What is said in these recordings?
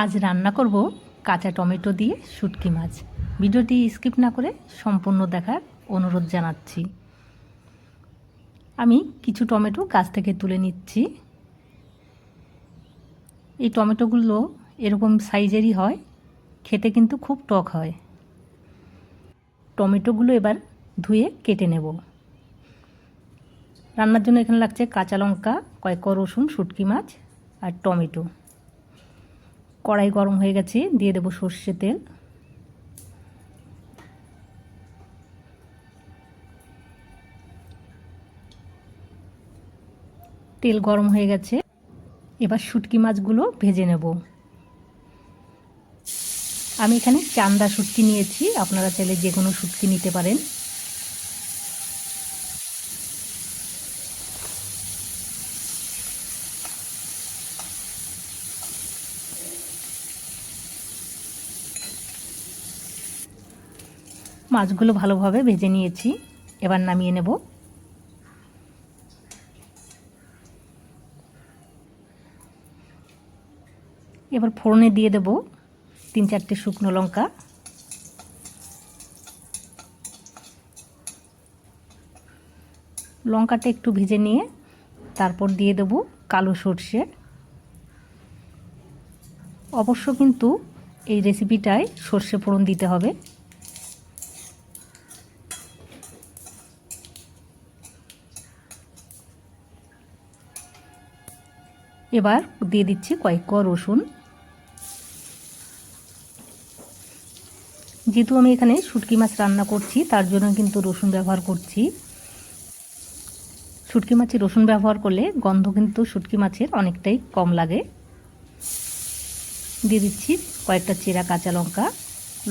আজ রান্না করব কাঁচা টমেটো দিয়ে শুটকি মাছ। ভিডিওটি স্কিপ না করে সম্পূর্ণ দেখার অনুরোধ জানাচ্ছি। আমি কিছু টমেটো গাছ থেকে তুলে নিচ্ছি। এই টমেটোগুলো এরকম সাইজেরই হয়, খেতে কিন্তু খুব টক হয়। টমেটোগুলো এবার ধুয়ে কেটে নেব। রান্নার জন্য এখানে লাগছে কাঁচা লঙ্কা, কয়েক রসুন, শুটকি মাছ আর টমেটো। কড়াই গরম হয়ে গেছে, দিয়ে দেবো সর্ষে তেল। তেল গরম হয়ে গেছে। এবার শুটকি মাছগুলো ভেজে নেব। আমি এখানে চান্দা শুটকি নিয়েছি, আপনারা চাইলে যে কোনো শুটকি নিতে পারেন। মাছগুলো ভালোভাবে ভেজে নিয়েছি। এবার নামিয়ে নেব। এবার ফোড়নে দিয়ে দেব তিন চারটে শুকনো লঙ্কা। লঙ্কাটা একটু ভেজে নিয়ে তারপর দিয়ে দেব কালো সর্ষে। অবশ্য কিন্তু এই রেসিপিটায় সর্ষে ফোড়ন দিতে হবে। এবার দিয়ে দিচ্ছি কয়েক ক রসুন। যেহেতু আমি এখানে শুটকি মাছ রান্না করছি, তার জন্য কিন্তু রসুন ব্যবহার করছি। শুটকি মাছে রসুন ব্যবহার করলে গন্ধ কিন্তু শুটকি মাছের অনেকটাই কম লাগে। দিয়ে দিচ্ছি কয়েকটা চেরা কাঁচা লঙ্কা।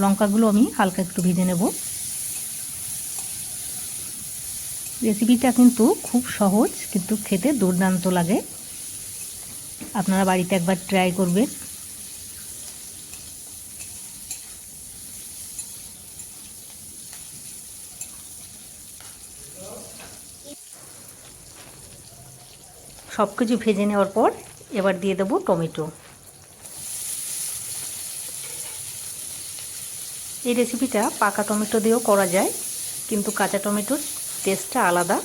লঙ্কাগুলো আমি হালকা একটু ভেজে নেব। রেসিপিটা কিন্তু খুব সহজ, কিন্তু খেতে দুর্দান্ত লাগে। আপনারা বাড়িতে একবার ট্রাই করবেন। সব কিছু ভেজে নেওয়ার পর এবার দিয়ে দেবো টমেটো। এই রেসিপিটা পাকা টমেটো দিয়েও করা যায়, কিন্তু কাঁচা টমেটোর টেস্টটা আলাদা।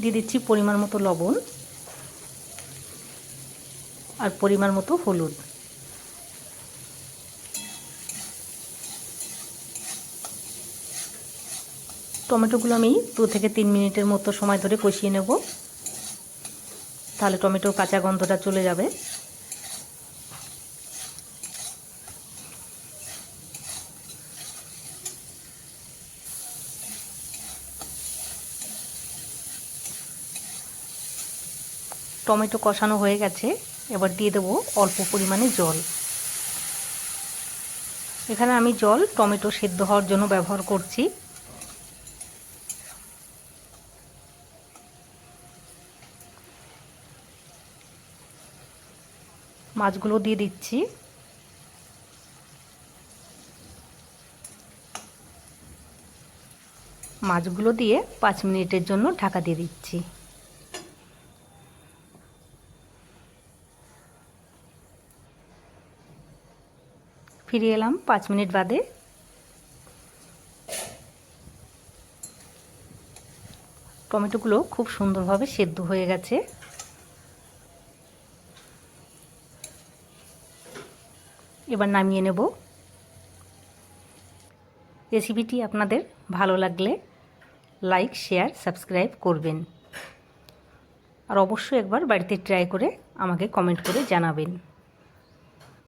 দিয়ে দিচ্ছি পরিমাণ মতো লবণ আর পরিমাণ মতো হলুদ। টমেটোগুলো আমি দু থেকে তিন মিনিটের মতো সময় ধরে কষিয়ে নেব। তাহলে টমেটোর কাঁচা গন্ধটা চলে যাবে। টমেটো কষানো হয়ে গেছে, এবার দিয়ে দেবো অল্প পরিমাণে জল। এখানে আমি জল টমেটো সেদ্ধ হওয়ার জন্য ব্যবহার করছি। মাছগুলো দিয়ে দিচ্ছি। মাছগুলো দিয়ে পাঁচ মিনিটের জন্য ঢাকা দিয়ে দিচ্ছি। ফিরে এলাম পাঁচ মিনিট বাদে। টমেটোগুলো খুব সুন্দরভাবে সেদ্ধ হয়ে গেছে। এবার নামিয়ে নেব। রেসিপিটি আপনাদের ভালো লাগলে লাইক, শেয়ার, সাবস্ক্রাইব করবেন। আর অবশ্যই একবার বাড়িতে ট্রাই করে আমাকে কমেন্ট করে জানাবেন।